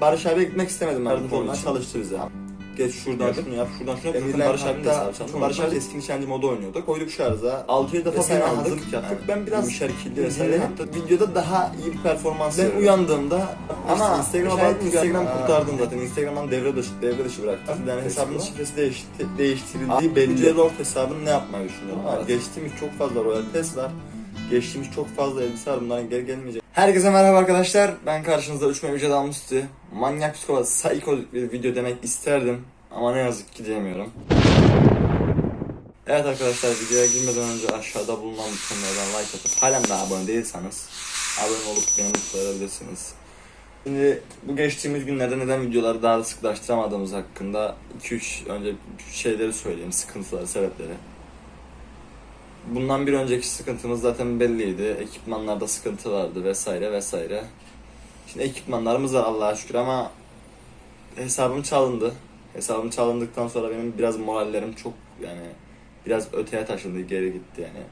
Barış abi gitmek istemedim ben bu Yardımcı konuda için. çalıştı bize. Geç şuradan şunu yap, şuradan şunu yap. Emirler Barış de hatta çoğunlukla- Barış abi eski nişancı modu oynuyordu. Koyduk şarja. 6-7 defa Vesaire ben aldık, hazırlık yaptık. Ben biraz Yumuşar kilitli vesaire. Videoda daha iyi bir performans Ben veriyorum. uyandığımda Ama işte Instagram'a şahit baktım Instagram Aa, kurtardım zaten. Instagram'dan devre dışı, devre dışı bıraktım. Yani hesabın Facebook'a. şifresi değişti, değiştirildiği belli. Lord hesabını ne yapmayı düşünüyorum? Evet. Geçtiğimiz çok fazla Royal Pass var. Geçtiğimiz çok fazla elbise var. Bunların geri gelmeyecek. Herkese merhaba arkadaşlar. Ben karşınızda Uçma Yüce Dalmusti. Manyak psikopat, psycho bir video demek isterdim. Ama ne yazık ki diyemiyorum. Evet arkadaşlar videoya girmeden önce aşağıda bulunan butonlardan like atıp halen daha abone değilseniz abone olup beni mutlu edebilirsiniz. Şimdi bu geçtiğimiz günlerde neden videoları daha da sıklaştıramadığımız hakkında 2-3 önce şeyleri söyleyeyim, sıkıntıları, sebepleri. Bundan bir önceki sıkıntımız zaten belliydi. Ekipmanlarda sıkıntı vardı vesaire vesaire. Şimdi ekipmanlarımız var Allah'a şükür ama hesabım çalındı. Hesabım çalındıktan sonra benim biraz morallerim çok yani biraz öteye taşındı, geri gitti yani.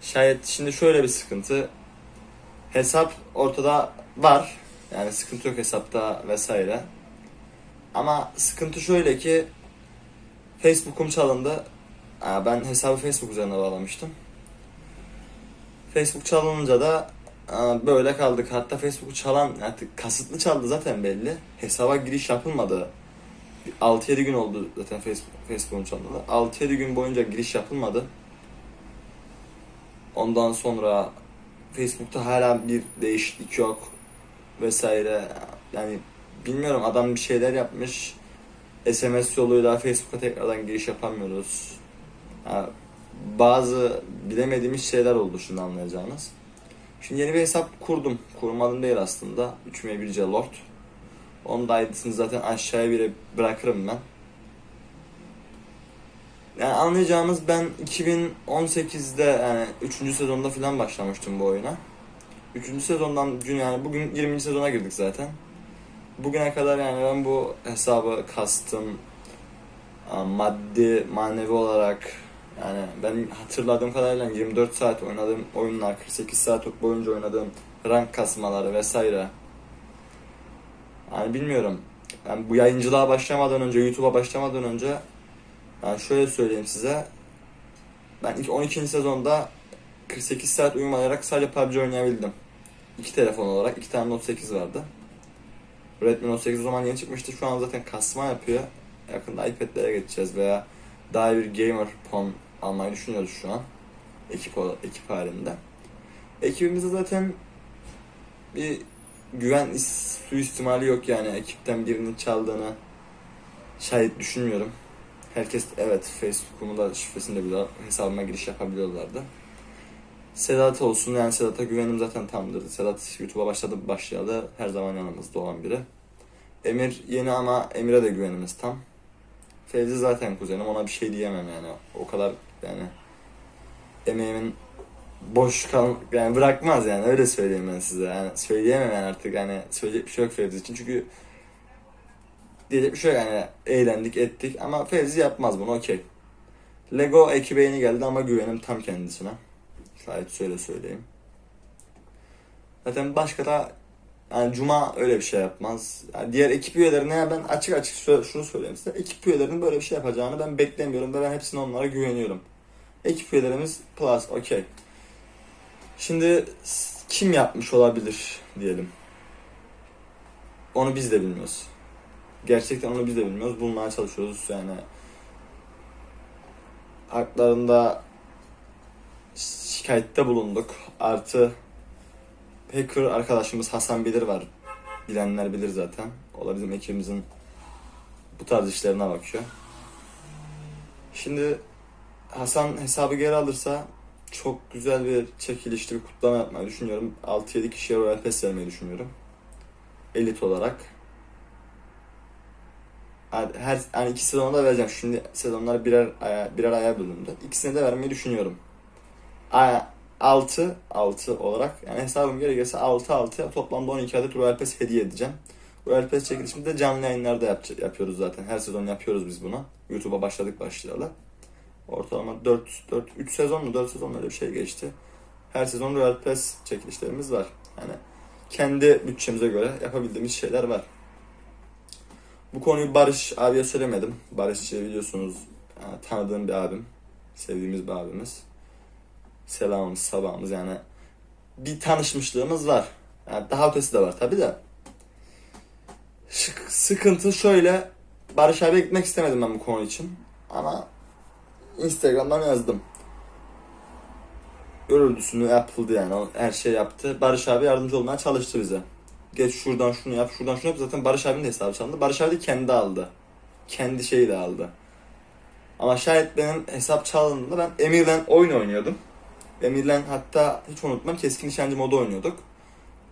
Şayet şimdi şöyle bir sıkıntı. Hesap ortada var. Yani sıkıntı yok hesapta vesaire. Ama sıkıntı şöyle ki Facebook'um çalındı. Ben hesabı Facebook üzerine bağlamıştım. Facebook çalınınca da böyle kaldık. Hatta Facebook'u çalan artık kasıtlı çaldı zaten belli. Hesaba giriş yapılmadı. 6-7 gün oldu zaten Facebook Facebook'un çalındı. 6-7 gün boyunca giriş yapılmadı. Ondan sonra Facebook'ta hala bir değişiklik yok vesaire. Yani bilmiyorum adam bir şeyler yapmış. SMS yoluyla Facebook'a tekrardan giriş yapamıyoruz. Bazı bilemediğimiz şeyler oldu şimdi anlayacağınız. Şimdi yeni bir hesap kurdum. Kurmadım değil aslında. 3 1 Lord. Onun da ID'sini zaten aşağıya bile bırakırım ben. Yani anlayacağımız ben 2018'de yani 3. sezonda falan başlamıştım bu oyuna. 3. sezondan gün yani bugün 20. sezona girdik zaten. Bugüne kadar yani ben bu hesabı kastım aa, maddi manevi olarak yani ben hatırladığım kadarıyla 24 saat oynadığım oyunlar 48 saat boyunca oynadığım rank kasmaları vesaire yani bilmiyorum yani bu yayıncılığa başlamadan önce YouTube'a başlamadan önce yani şöyle söyleyeyim size ben ilk 12. sezonda 48 saat uyumayarak sadece PUBG oynayabildim. İki telefon olarak iki tane Note 8 vardı. Redmi Note 8 o zaman yeni çıkmıştı. Şu an zaten kasma yapıyor. Yakında iPad'lere geçeceğiz veya daha bir gamer phone almayı düşünüyoruz şu an. Ekip, ekip halinde. Ekibimizde zaten bir güven is- suistimali yok yani. Ekipten birinin çaldığını şayet düşünmüyorum. Herkes evet Facebook'umu da şifresini de bile hesabıma giriş yapabiliyorlardı. Sedat olsun yani Sedat'a güvenim zaten tamdır. Sedat YouTube'a başladı başlayalı her zaman yanımızda olan biri. Emir yeni ama Emir'e de güvenimiz tam. Fevzi zaten kuzenim ona bir şey diyemem yani. O kadar yani emeğimin boş kal yani bırakmaz yani öyle söyleyeyim ben size. Yani söyleyemem yani artık yani söyleyecek bir şey yok Fevzi için çünkü diyecek bir şey yok yani eğlendik ettik ama Fevzi yapmaz bunu okey. Lego ekibe yeni geldi ama güvenim tam kendisine. Şayet şöyle söyleyeyim. Zaten başka da yani Cuma öyle bir şey yapmaz. Yani diğer ekip üyelerine ben açık açık şunu söyleyeyim size. Ekip üyelerinin böyle bir şey yapacağını ben beklemiyorum ve ben hepsine onlara güveniyorum. Ekip üyelerimiz plus okey. Şimdi kim yapmış olabilir diyelim. Onu biz de bilmiyoruz. Gerçekten onu biz de bilmiyoruz. Bulmaya çalışıyoruz yani. Haklarında şikayette bulunduk. Artı hacker arkadaşımız Hasan Bilir var. Bilenler bilir zaten. O da bizim ekibimizin bu tarz işlerine bakıyor. Şimdi Hasan hesabı geri alırsa çok güzel bir çekilişli bir kutlama yapmayı düşünüyorum. 6-7 kişiye Royal Pass vermeyi düşünüyorum. Elit olarak. Her yani iki sezonda vereceğim. Şimdi sezonlar birer aya, birer aya bölündü. İkisine de vermeyi düşünüyorum. Aya 6 6 olarak yani hesabım geri gelse 6 6 toplamda 12 adet Royal Pass hediye edeceğim. Royal Pass çekilişini de canlı yayınlarda yap, yapıyoruz zaten. Her sezon yapıyoruz biz bunu. YouTube'a başladık başlayalı. Ortalama 4 4 3 sezon mu 4 sezon mu öyle bir şey geçti. Her sezon Royal Pass çekilişlerimiz var. Yani kendi bütçemize göre yapabildiğimiz şeyler var. Bu konuyu Barış abiye söylemedim. Barışçı biliyorsunuz yani tanıdığım bir abim. Sevdiğimiz bir abimiz. Selamımız, sabahımız yani. Bir tanışmışlığımız var. Yani daha ötesi de var tabi de. Şık- Sıkıntı şöyle. Barış abiye gitmek istemedim ben bu konu için. Ama Instagram'dan yazdım. Görüldüsünü yapıldı yani. Her şey yaptı. Barış abi yardımcı olmaya çalıştı bize. Geç şuradan şunu yap, şuradan şunu yap. Zaten Barış abinin de hesabı çalındı. Barış abi de kendi aldı. Kendi şeyi de aldı. Ama şayet benim hesap çalındığında ben Emir'le oyun oynuyordum. Emir'le hatta hiç unutmam keskin nişancı modu oynuyorduk.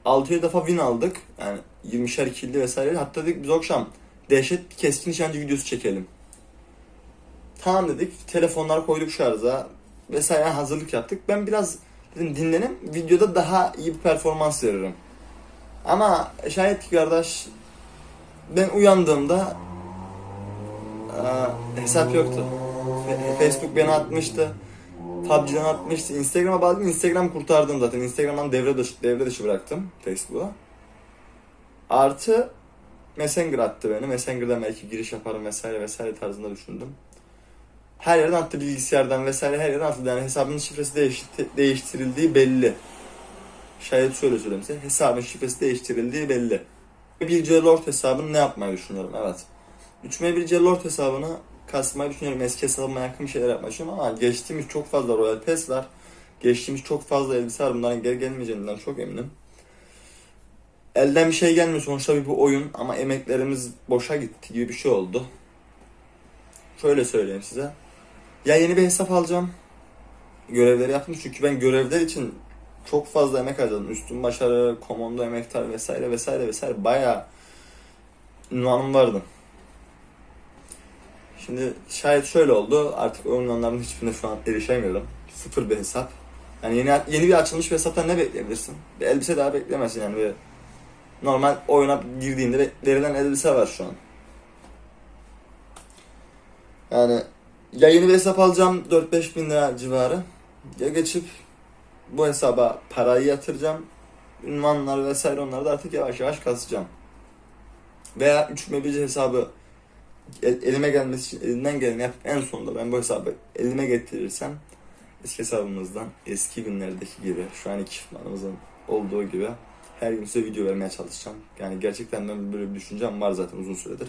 6 defa win aldık. Yani 20'şer killi vesaire. Hatta dedik biz akşam dehşet keskin nişancı videosu çekelim. Tamam dedik. Telefonlar koyduk şarja vesaire hazırlık yaptık. Ben biraz dedim dinlenim. Videoda daha iyi bir performans veririm. Ama şayet ki kardeş ben uyandığımda e, hesap yoktu. Facebook beni atmıştı. PUBG'den atmıştı. Instagram'a bağladım. Instagram kurtardım zaten. Instagram'dan devre dışı, devre dışı bıraktım Facebook'a. Artı Messenger attı beni. Messenger'dan belki giriş yaparım vesaire vesaire tarzında düşündüm. Her yerden attı bilgisayardan vesaire her yerden attı. Yani hesabının şifresi değişti, değiştirildiği belli. Şayet şöyle söyleyeyim size. Hesabın şifresi değiştirildiği belli. Bir Lord hesabını ne yapmayı düşünüyorum? Evet. 3M1 Lord hesabını kasmayı düşünüyorum. Eski hesabıma yakın bir şeyler yapmayı düşünüyorum ama geçtiğimiz çok fazla Royal Pass var. Geçtiğimiz çok fazla elbise var. Bunların geri gelmeyeceğinden çok eminim. Elden bir şey gelmiyor. Sonuçta bir bu oyun ama emeklerimiz boşa gitti gibi bir şey oldu. Şöyle söyleyeyim size. Ya yeni bir hesap alacağım. Görevleri yaptım çünkü ben görevler için çok fazla emek harcadım. Üstün başarı, komando emektar vesaire vesaire vesaire bayağı ünvanım vardı. Şimdi şayet şöyle oldu. Artık o ünvanların hiçbirine şu an erişemiyorum. Sıfır bir hesap. Yani yeni yeni bir açılmış bir hesaptan ne bekleyebilirsin? Bir elbise daha beklemezsin yani. Bir normal oyuna girdiğinde ve- verilen elbise var şu an. Yani ya yeni bir hesap alacağım 4-5 bin lira civarı. Ya geçip bu hesaba parayı yatıracağım. Ünvanlar vesaire onları da artık yavaş yavaş kasacağım. Veya 3 mebici hesabı el- elime gelmesi için elimden geleni yapıp en sonunda ben bu hesabı elime getirirsem eski hesabımızdan eski günlerdeki gibi şu an ekipmanımızın olduğu gibi her gün size video vermeye çalışacağım. Yani gerçekten ben böyle bir düşüncem var zaten uzun süredir.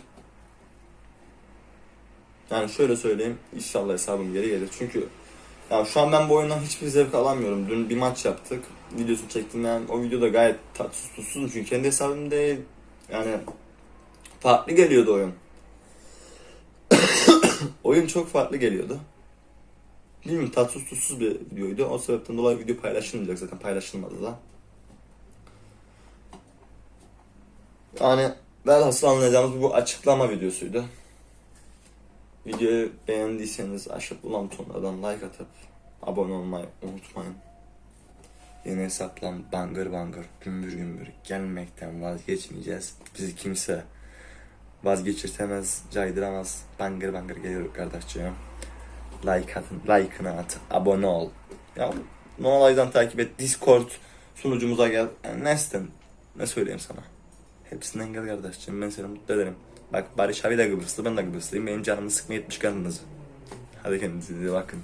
Yani şöyle söyleyeyim inşallah hesabım geri gelir. Çünkü ya şu an ben bu oyundan hiçbir zevk alamıyorum. Dün bir maç yaptık. Videosunu çektim yani o video da gayet tatsız tuzsuz çünkü kendi hesabım değil. Yani farklı geliyordu oyun. Oyun çok farklı geliyordu. Bilmiyorum tatsız tuzsuz bir videoydu. O sebepten dolayı video paylaşılmayacak zaten paylaşılmadı da. Yani velhasıl anlayacağımız bu açıklama videosuydu. Videoyu beğendiyseniz aşağı bulan butonlardan like atıp abone olmayı unutmayın. Yeni hesaplan bangır bangır gümbür gümbür gelmekten vazgeçmeyeceğiz. Bizi kimse vazgeçirtemez, caydıramaz. Bangır bangır geliyor kardeşciğim. Like atın, like'ını at, abone ol. Ya ne olaydan takip et, Discord sunucumuza gel. Yani ne ne söyleyeyim sana. Hepsinden gel kardeşciğim, ben seni mutlu ederim. Bak Barış abi de Kıbrıslı, ben de Kıbrıslıyım. Benim canımı sıkma 70 kanınızı. Hadi kendinize bakın.